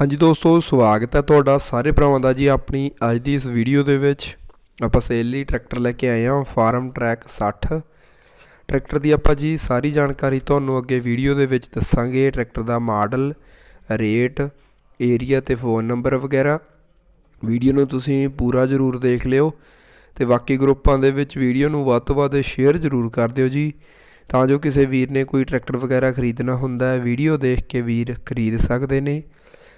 ਹਾਂਜੀ ਦੋਸਤੋ, ਸਵਾਗਤ ਹੈ ਤੁਹਾਡਾ ਸਾਰੇ ਭਰਾਵਾਂ ਦਾ ਜੀ ਆਪਣੀ ਅੱਜ ਦੀ ਇਸ ਵੀਡੀਓ ਦੇ ਵਿੱਚ। ਆਪਾਂ ਸੇਲ ਲਈ ਟਰੈਕਟਰ ਲੈ ਕੇ ਆਏ ਹਾਂ, ਫਾਰਮ ਟਰੈਕ 60 ਟਰੈਕਟਰ ਦੀ ਆਪਾਂ ਜੀ ਸਾਰੀ ਜਾਣਕਾਰੀ ਤੁਹਾਨੂੰ ਅੱਗੇ ਵੀਡੀਓ ਦੇ ਵਿੱਚ ਦੱਸਾਂਗੇ। ਟਰੈਕਟਰ ਦਾ ਮਾਡਲ, ਰੇਟ, ਏਰੀਆ ਤੇ ਫੋਨ ਨੰਬਰ ਵਗੈਰਾ। ਵੀਡੀਓ ਨੂੰ ਤੁਸੀਂ ਪੂਰਾ ਜ਼ਰੂਰ ਦੇਖ ਲਿਓ ਤੇ ਬਾਕੀ ਗਰੁੱਪਾਂ ਦੇ ਵਿੱਚ ਵੀਡੀਓ ਨੂੰ ਵੱਧ ਤੋਂ ਵੱਧ ਸ਼ੇਅਰ ਜ਼ਰੂਰ ਕਰ ਦਿਓ ਜੀ। ਤਾਂ ਜੋ ਕਿਸੇ ਵੀਰ ਨੇ ਕੋਈ ਟਰੈਕਟਰ ਵਗੈਰਾ ਖਰੀਦਣਾ ਹੁੰਦਾ ਹੈ, ਵੀਡੀਓ ਦੇਖ ਕੇ ਵੀਰ ਖਰੀਦ ਸਕਦੇ ਨੇ।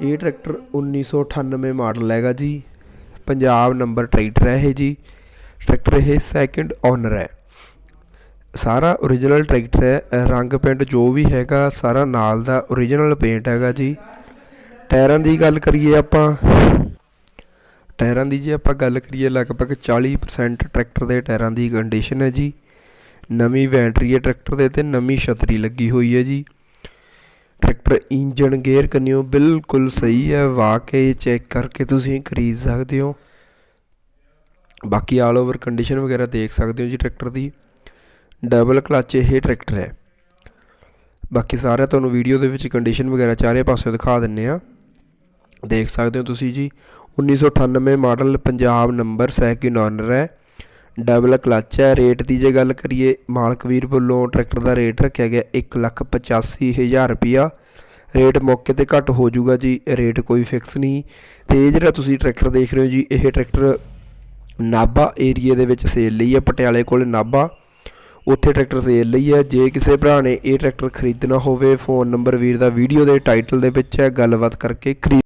ਇਹ ਟਰੈਕਟਰ 1998 ਮਾਡਲ ਹੈਗਾ ਜੀ। ਪੰਜਾਬ ਨੰਬਰ ਟਰੈਕਟਰ ਹੈ ਇਹ ਜੀ। ਟਰੈਕਟਰ ਇਹ ਸੈਕਿੰਡ ਓਨਰ ਹੈ। ਸਾਰਾ origignal ਟਰੈਕਟਰ ਹੈ। ਰੰਗ ਪੇਂਟ ਜੋ ਵੀ ਹੈਗਾ, ਸਾਰਾ ਨਾਲ ਦਾ origignal ਪੇਂਟ ਹੈਗਾ ਜੀ। ਟਾਇਰਾਂ ਦੀ ਗੱਲ ਕਰੀਏ ਆਪਾਂ, ਟਾਇਰਾਂ ਦੀ ਜੇ ਆਪਾਂ ਗੱਲ ਕਰੀਏ, ਲਗਭਗ 40% ਟਰੈਕਟਰ ਦੇ ਟਾਇਰਾਂ ਦੀ ਕੰਡੀਸ਼ਨ ਹੈ ਜੀ। ਨਵੀਂ ਬੈਟਰੀ ਹੈ ਟਰੈਕਟਰ ਦੇ ਤੇ ਨਵੀਂ ਛਤਰੀ ਲੱਗੀ ਹੋਈ ਹੈ ਜੀ। ਟਰੈਕਟਰ ਇੰਜਨ ਗੇਅਰ ਕੰਨਿਓ, ਬਿਲਕੁਲ ਸਹੀ ਹੈ। ਵਾਕਈ ਚੈੱਕ ਕਰਕੇ ਤੁਸੀਂ ਖਰੀਦ ਸਕਦੇ ਹੋ। ਬਾਕੀ ਆਲ ਓਵਰ ਕੰਡੀਸ਼ਨ ਵਗੈਰਾ ਦੇਖ ਸਕਦੇ ਹੋ ਜੀ ਟਰੈਕਟਰ ਦੀ। ਡਬਲ ਕਲਚ ਇਹ ਟਰੈਕਟਰ ਹੈ। ਬਾਕੀ ਸਾਰਾ ਤੁਹਾਨੂੰ ਵੀਡੀਓ ਦੇ ਵਿੱਚ ਕੰਡੀਸ਼ਨ ਵਗੈਰਾ ਚਾਰੇ ਪਾਸਿਓਂ ਦਿਖਾ ਦਿੰਨੇ ਆ। ਦੇਖ ਸਕਦੇ ਹੋ ਤੁਸੀਂ ਜੀ। 1998 model Punjab number second owner ਹੈ। ਡਬਲ ਕਲਚ ਹੈ। ਰੇਟ ਦੀ ਜੇ ਗੱਲ ਕਰੀਏ, ਮਾਲਕ ਵੀਰ ਵੱਲੋਂ ਟਰੈਕਟਰ ਦਾ ਰੇਟ ਰੱਖਿਆ ਗਿਆ 185000 ਰੁਪਿਆ ਰੇਟ ਮੌਕੇ ਤੇ ਘੱਟ ਹੋ ਜਾਊਗਾ ਜੀ, ਰੇਟ ਕੋਈ ਫਿਕਸ ਨਹੀਂ। ਤੇ ਇਹ ਜਿਹੜਾ ਤੁਸੀਂ ਟਰੈਕਟਰ ਦੇਖ ਰਹੇ ਹੋ ਜੀ, ਇਹ ਟਰੈਕਟਰ ਨਾਭਾ ਏਰੀਆ ਦੇ ਵਿੱਚ ਸੇਲ ਲਈ ਹੈ, ਪਟਿਆਲੇ ਕੋਲ ਨਾਭਾ। ਉੱਥੇ ਟਰੈਕਟਰ ਸੇਲ ਲਈ ਹੈ। ਜੇ ਕਿਸੇ ਭਰਾ ਨੇ ਇਹ ਟਰੈਕਟਰ ਖਰੀਦਣਾ ਹੋਵੇ, ਫੋਨ ਨੰਬਰ ਵੀਰ ਦਾ ਵੀਡੀਓ ਦੇ ਟਾਈਟਲ ਦੇ ਵਿੱਚ ਹੈ। ਗੱਲਬਾਤ ਕਰਕੇ ਖਰੀਦ